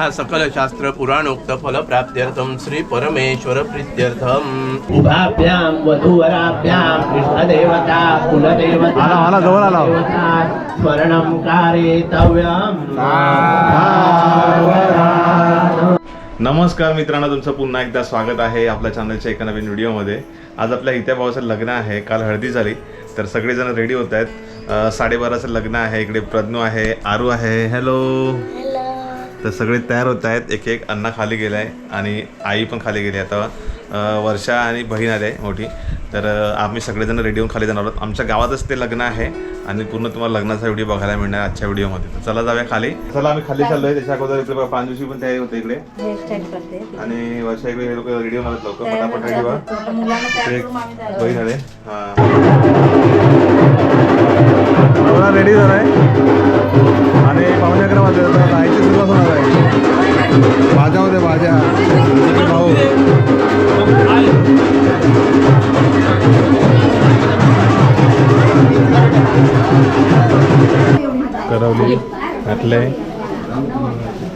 नमनः सकल शास्त्र पुराणोक्त फल प्राप्त्यर्थम श्री परमेश्वर प्रीत्यर्थम। उभाभ्यां वधूवराभ्यां कृष्णदेवता कुलदेवता स्मरणं नमस्कार मित्रांनो तुमचं पुन्हा एकदा स्वागत आहे आपल्या चॅनलच्या एका नवीन व्हिडिओमध्ये. आज आपल्या इथे भावाचं लग्न आहे काल हळदी झाली तर सगळेजण रेडी होत आहेत. साडेबाराचं लग्न आहे इकडे प्रज्ञू आहे आरू आहे. हॅलो तर सगळे तयार होत आहेत. एक एक अण्णा खाली गेला आहे आणि आई पण खाली गेली. आता वर्षा आणि बहीण आली आहे मोठी. तर आम्ही सगळेजण रेडी होऊन खाली जाणार आहोत. आमच्या गावातच ते लग्न आहे आणि पूर्ण तुम्हाला लग्नाचा व्हिडिओ बघायला मिळणार आजच्या व्हिडिओमध्ये तर चला जाऊया खाली. चला आम्ही खाली चाललोय त्याच्या अगोदर इकडे प्रांजूशी पण तयारी होते इकडे. आणि वर्षा इकडे हे लोक रेडी होणार लवकर पटापट रेडी व्हा आता मुलांना तयार एक करून आम्ही तयार बहीण आले. हा. रेडी झालाय? आणि पावणे अकरा वाजले आता आईची सुरुवात होणार आहे. भाज्या होते भाज्या. भाऊ करवली घातले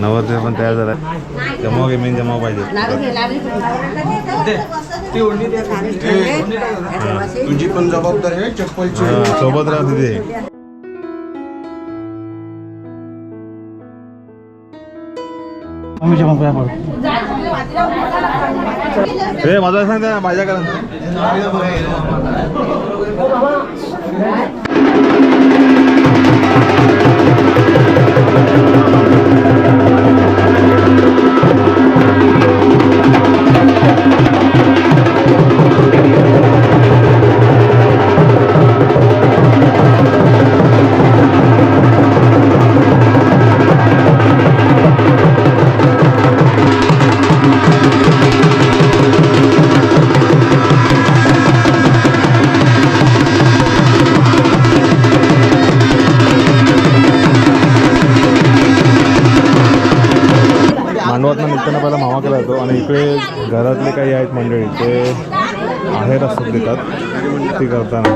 नवरदेव पण तयार झाला. जमाव गेमिंग जमाव पाहिजे. तुझी पण जबाबदारी आहे चप्पलची सोबत राहा तिथे हे माझा सांगता ना देतात ती करताना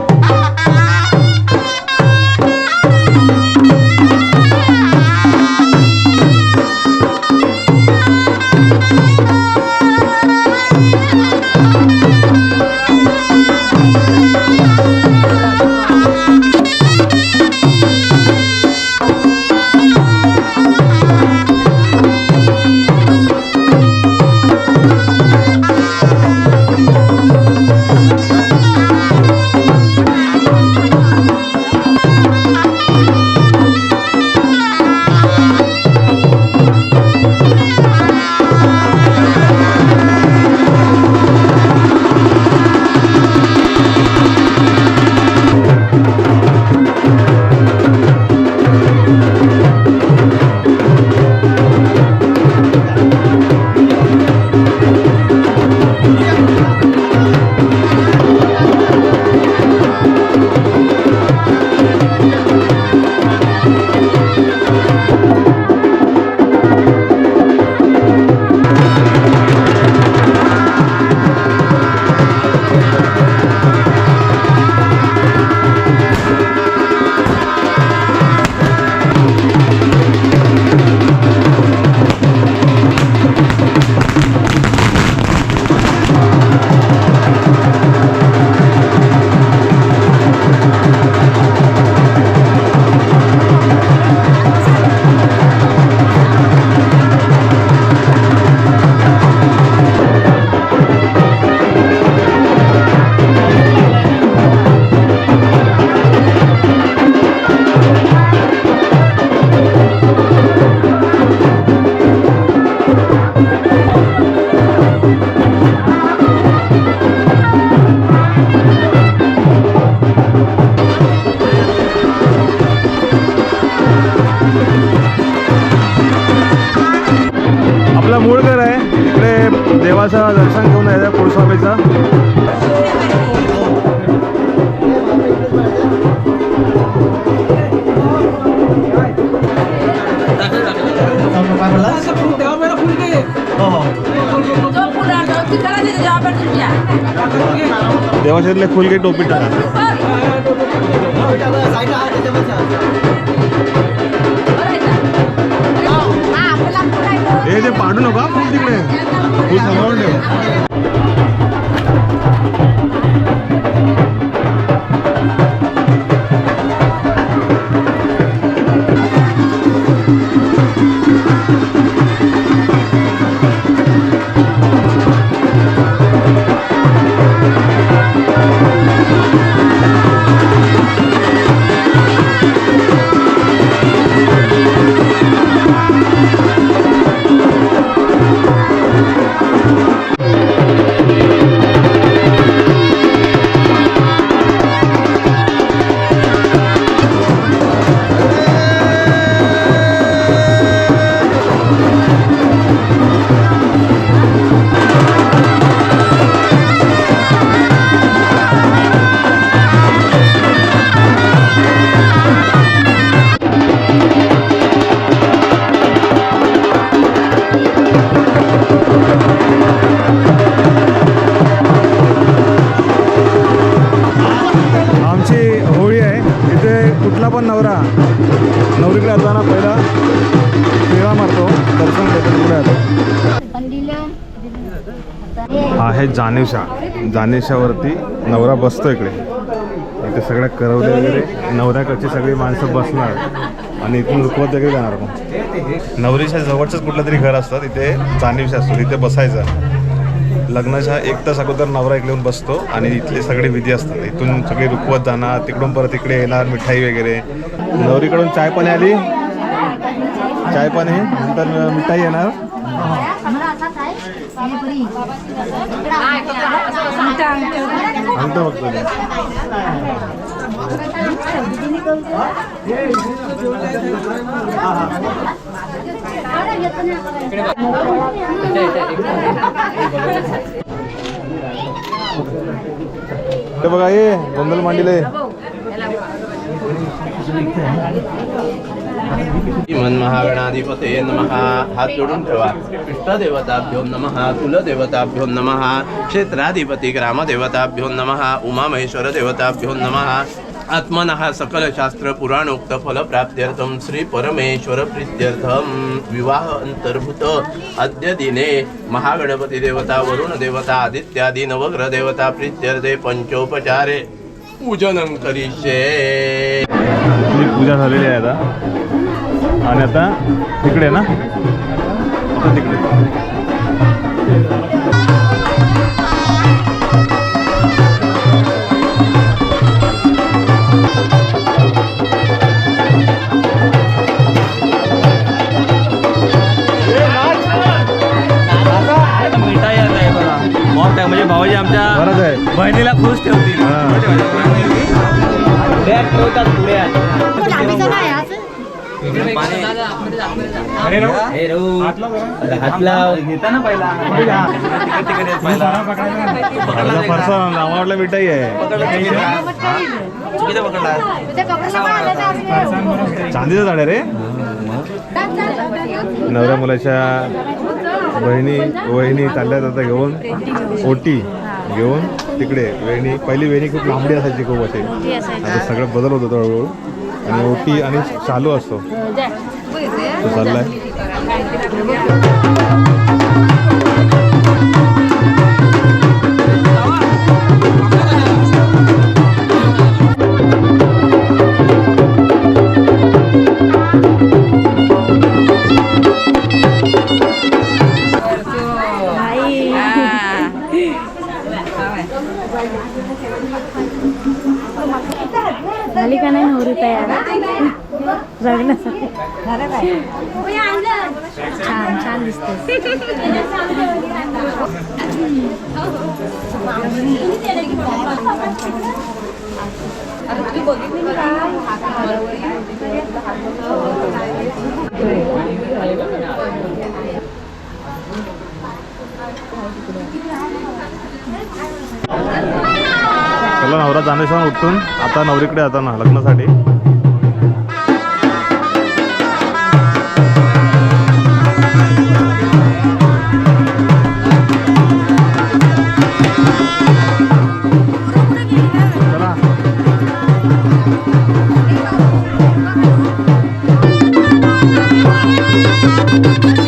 केसरले खोल के टोपी टाका. हे ते. पाडू नका फुल तिकडे. सांभाळून ठेव. हा आहे जानेशा. जानेशावरती नवरा बसतो इकडे. इथे सगळ्या करवले वगैरे. नवऱ्याकडची सगळी माणसं बसणार. आणि इथून रुखवत वगैरे जाणार मग. नवरीच्या जवळचंच कुठलं तरी घर असतं. तिथे जानेशा असतो. तिथे बसायचं. लग्नाच्या एक तास अगोदर नवरा इकडे येऊन बसतो. आणि इथले सगळे विधी असतात. इथून सगळे रुखवत जाणार. तिकडून परत इकडे येणार मिठाई वगैरे. नवरीकडून चाय पाणी आली? चाय पाणी नंतर मिठाई येणार? आणतो बघतो मी. ते बघा ये गोंधळ मांडीले श्रीमन महागणाधिपते नमः। हात जोडून ठेवा इष्टदेवताभ्यो नमः कुलदेवताभ्यो नमः क्षेत्राधिपती ग्रामदेवताभ्यो नमः महेश्वर देवताभ्यो नमः। आत्मनः सकलशास्त्र पुराणोक्त फलप्राप्त्यर्थं श्री परमेश्वर विवाह अंतर्भूत अद्य दिने महागणपती देवता वरुण देवता आदित्यादी नवग्रह देवता प्रीत्यर्थे पंचोपचारे पूजनं करिष्ये। पूजा झालेली आहे आता. आणि आता तिकडे ना. आता तिकडे. म्हणजे भावाजी आमच्या बहिणीला खुश ठेवतील हा. मिठाई आहे. चांदीचं झाड रे. नवऱ्या मुलाच्या बहिणी वहिनी चालल्यात आता घेऊन. ओटी घेऊन तिकडे. वेणी पहिली वेणी खूप लांबडी असायची खूप आता सगळं बदल होतो हळूहळू. आणि ओटी आणि चालू असतो. चाललाय? नवरा उठून आता नवरीकडे आता ना लग्नासाठी you.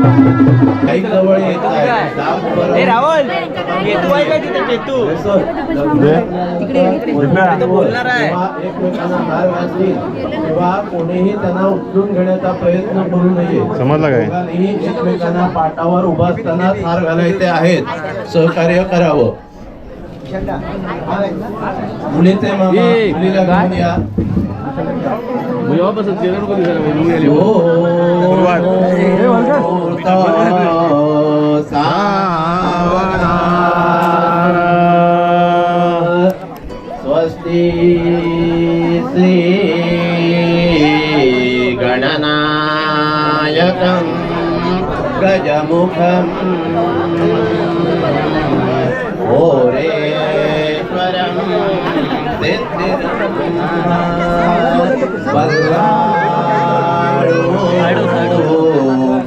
काही जवळ येत आहे राहुल केतू आहे का तिथे केतू बोलणार आहे. एकमेकांना हार तेव्हा कोणीही त्यांना उचलून घेण्याचा प्रयत्न करू नये. समजलं काय? एकमेकांना पाटावर उभा असताना हार घालायचे आहेत. सहकार्य करावं. मुलीचे मामा मुलीला घेऊन या. स्वस्ति श्री गणनायकं गजमुखं ओरेश्वरं सिद्धिर्बल्लाळो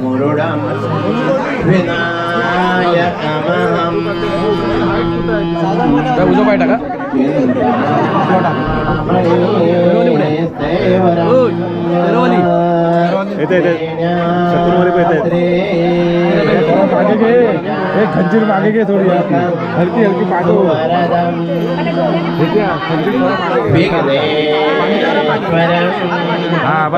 मुरुडं विनायकमहं पाय टाका येते येते शत्रुमध्ये पण येते एक खंजीर मागे घे थोडी हलकी हलकी पाठव. हा.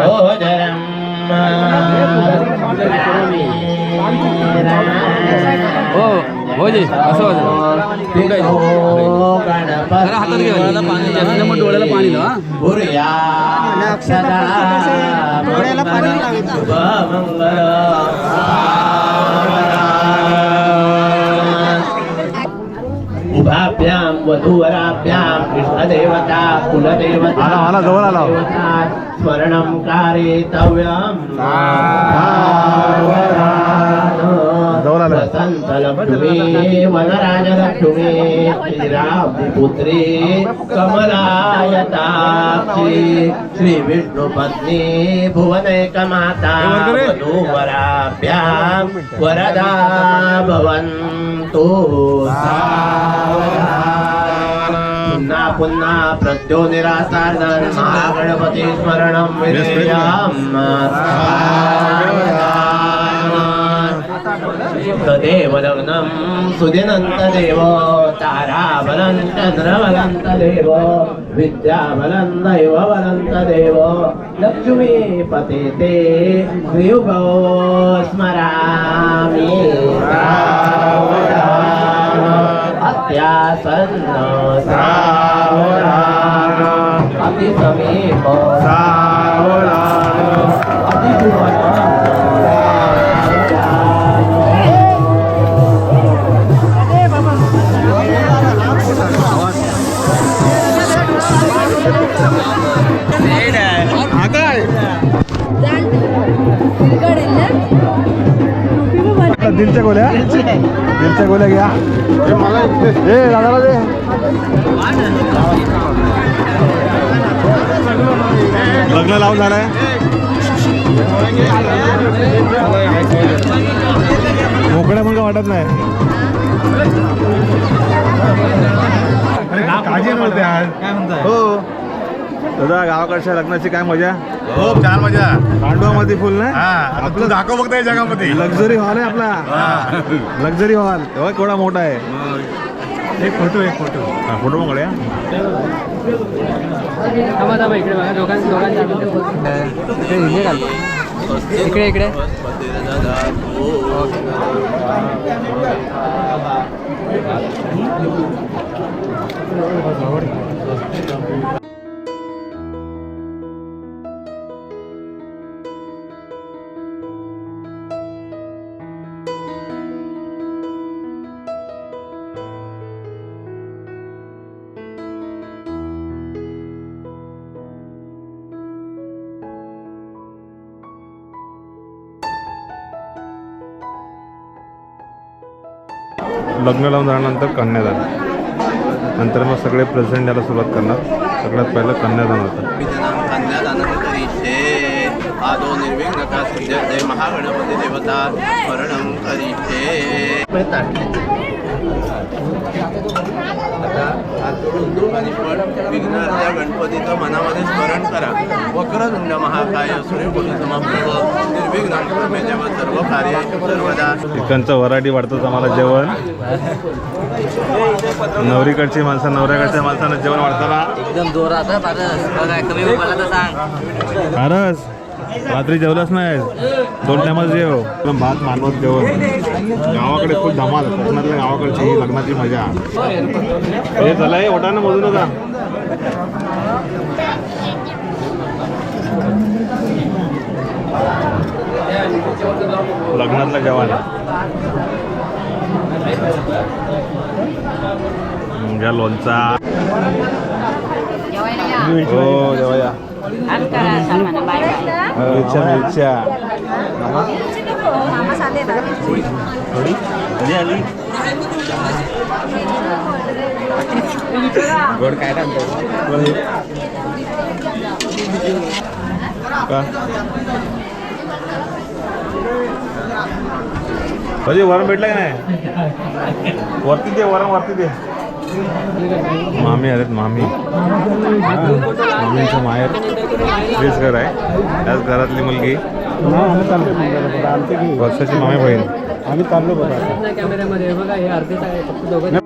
हो हो जी असं ठीक आहे. जरा हातात घे. डोळ्याला पाणी जास्त मग डोळ्याला पाणी लावा डोळ्याला पाणी शुभमंगल उभाभ्यां वधूवराभ्यां कृष्णदेवता कुलदेवता आला, आला, जवळ आला. स्मरणं कारयितव्यम् जवळ आला. वसन्तलक्ष्मी वनराजलक्ष्मी श्रीरामपुत्री कमलायताक्षी श्रीविष्णुपत्नी भुवनैकमाता वधूवराभ्यां वरदा भवन्तु पुन्हा पुन्हा प्रत्यो निरासार महागणपती स्मरणं विधेयाम् तदेव लग्नं सुदिनन्तदेव। ధారాబలం చంద్రబలంత దేవో విద్యాబలం దైవ బలంత దేవో లక్ష్మీ పతే తే శ్రీయుగో స్మరామి అత్యాసన్న అతి సమీప అతి दिलच्या गोल्या दिलच्या गोल्या घ्या ए दादाला दे लग्न लावून झालंय मोकळ्या मग वाटत नाही काळजी नव्हते आज काय म्हणताय? हो. दादा गावाकडच्या लग्नाची काय मजा? खूप छान मजा. पांडवामध्ये फुल ना? हा आपलं दाखव बघताय जगामध्ये. लक्झरी हॉल आहे आपला. Luxury hall. तेव्हा केवढा मोठा आहे? एक फोटो एक फोटो. हा फोटो मग काढूया. थांबा थांबा इकडे बघा दोघांचं दोघांचं इकडे हे घाल. इकडे इकडे. लग्न लावून झाल्यानंतर कन्यादान नंतर मग सगळे प्रेझेंट द्यायला सुरुवात करणार. सगळ्यात पहिलं कन्यादान होतं विजनां कन्यादानं आदो निर्विघ्नता सिद्ध्यर्थे महागणपती देवता स्मरणं करीचे आता पण विघ्नार्थ्या गणपतीचं मनामध्ये स्मरण करा. वक्रतुंड महाकाय सूर्यकोटी समप्रभ निर्विघ्नं प्रमे देव सर्व शुभ कार्य सर्वदा. चिकनचं आम्हाला जेवण. नवरीकडची माणसं नवऱ्याकडच्या माणसांना जेवण वाढताना एकदम जोरात हं, पारस. बघा कमी मला तर सांग. फारच रात्री जेवलंच नाही दोन टायमाच जेव. भात मानवत जेवण. गावाकडे खूप धमाल कोकणातल्या गावाकडची लग्नाची मजा. हे चला हे ओटानं मोजू नका लग्नातलं जेवण. घ्या लोणचा. हो जेवाया आज करा सामान बाय बाय मिरच्या मिरच्या मामा सांगते गोड काय टाकतो वरण भेटलं का नाही? वरती दे वरण वरती दे. मामी आहेत मामी. मामींचं माहेर. तेच घर आहे. त्याच घरातली मुलगी. वर्षाची मामी बहीण. आम्ही चाललो बघा. कॅमेऱ्यामध्ये बघा हे दोघं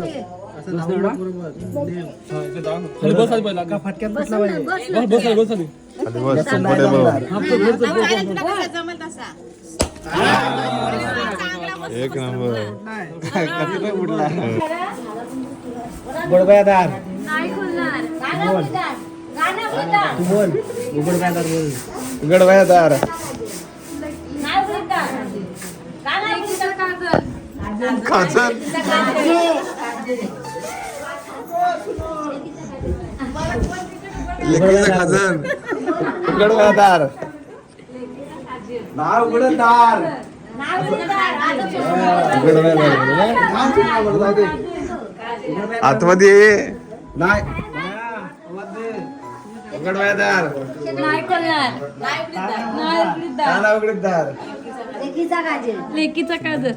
खाली बस comfortable. एक नंबर. नाही खुलणार. गाणं बोलतात गाणं बोलतात गडवायादार नाही बोलतात गाणं बोलतात खाचन लेकीचं खाचन गडवायादार नाव उघडदार नाही बोलतात आतमध्ये. नाही. नाही खुलणार नाही नाव उघडदार लेकीचा काजल. लेकीचा काजल.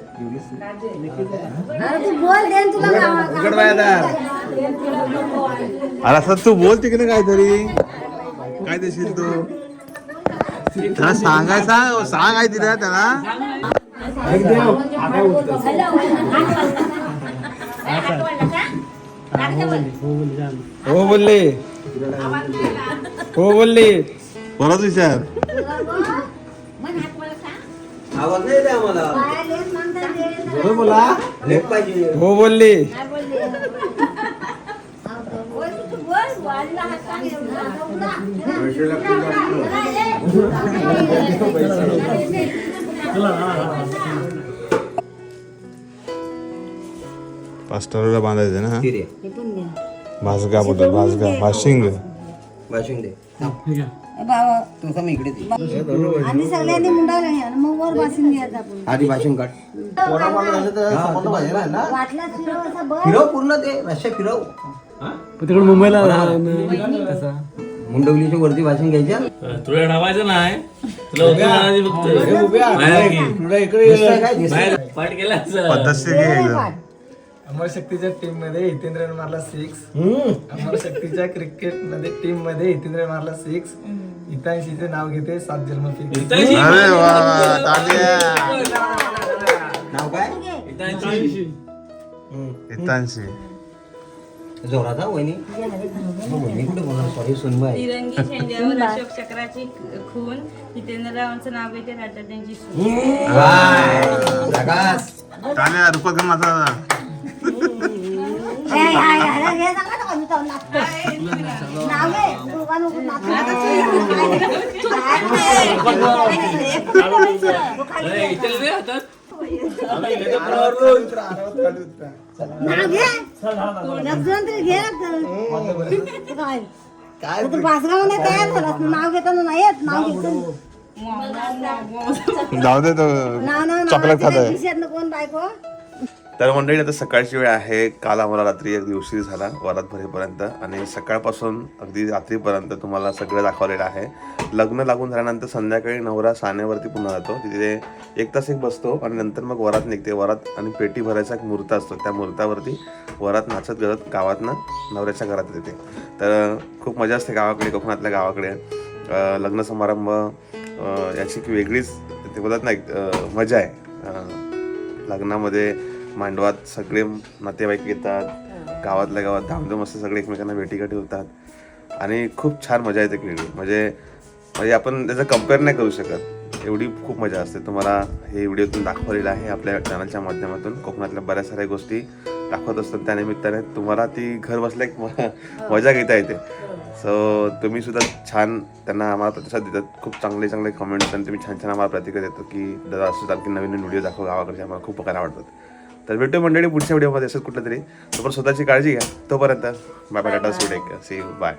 अरे तू बोल दे न तुला गावा- गडवायादार अरे असं तू बोल तिकडे काहीतरी. काय देशील तू? त्याला सांगायचा सांग आहे तिला त्याला. हो बोलले. हो बोलले. परत विचार. आवाज नाही आम्हाला. हो बोलली? बोल बोल. पास्टरला बांधायचं ना हे. भासगा बोलतात भासगा भाशिंग ए बाबा. आधी सगळ्यांनी मुंडाला घ्या आणि मग वर बसून घ्यायचं आपण. आधी भाषण काढ. वाटलं फिरव असं बस. फिरव पूर्ण ते फिरव. तिकडे मुंबईला मुंडवलीच्या वरती भाषण घ्यायच्या? तुला ठेवायचं नाही तुला दिसतंय काय? दिसतंय. पाठ केला पद्धतशीर घे एकदम. अमर शक्तीच्या टीममध्ये हितेंद्र मारला सिक्स अमर शक्तीच्या क्रिकेटमध्ये टीममध्ये हितेंद्र मारला सिक्स हितांशीचे नाव घेते सात जन्म फिक्स अरे वा वा, तालिया. नाव काय? हितांशी जोरात हा वहिनी. हो, वहिनी कुठे बोलणार? सॉरी सुनबाई. तिरंगी झेंड्यावर अशोक चक्राची खून. जितेंद्ररावांचं नाव घेते राज्यात त्यांची सून प्रकाश तालिया रुपक माझा काय? तू तर पाचगावमध्ये तयार झालास नाव घेताना नाही येत नाव घेतो जाऊ दे तो चॉकलेट खात कोण बायको तर मंडळी आता सकाळची वेळ आहे. काल आम्हाला रात्री अगदी उशीर झाला वरात भरेपर्यंत आणि सकाळपासून अगदी रात्रीपर्यंत तुम्हाला सगळं दाखवलेलं आहे. लग्न लागून झाल्यानंतर संध्याकाळी नवरा साण्यावरती पुन्हा जातो. तिथे एक तास एक बसतो आणि नंतर मग वरात निघते. वरात आणि पेटी भरायचा एक मुहूर्त असतो. त्या मुहूर्तावरती वरात नाचत गळत गावातनं नवऱ्याच्या घरात येते. तर खूप मजा असते गावाकडे कोकणातल्या गावाकडे. लग्न समारंभ याची एक वेगळीच ते बोलतात ना मजा आहे. लग्नामध्ये मांडवात सगळे नातेवाईक येतात गावातल्या गावात धामधूम असं सगळे एकमेकांना भेटीगाठी होतात. आणि खूप छान मजा येते वेगळी म्हणजे म्हणजे आपण त्याचं कंपेअर नाही करू शकत. एवढी खूप मजा असते. तुम्हाला हे व्हिडिओतून दाखवलेलं आहे आपल्या चॅनलच्या माध्यमातून. कोकणातल्या बऱ्याच साऱ्या गोष्टी दाखवत असतात. त्यानिमित्ताने तुम्हाला ती घर बसल्या एक म- मजा घेता येते. सो तुम्ही सुद्धा छान त्यांना आम्हाला प्रतिसाद देतात. खूप चांगले चांगले कमेंट्स आणि तुम्ही छान छान आम्हाला प्रतिक्रिया देतो की दादा असं आणखी नवीन नवीन व्हिडिओ दाखव गावाकडचे. आम्हाला खूप बघायला आवडतात तर भेटू मंडळी पुढच्या व्हिडिओमध्ये असंच कुठलं तरी. तोपर्यंत स्वतःची काळजी घ्या. तोपर्यंत bye bye tata see you bye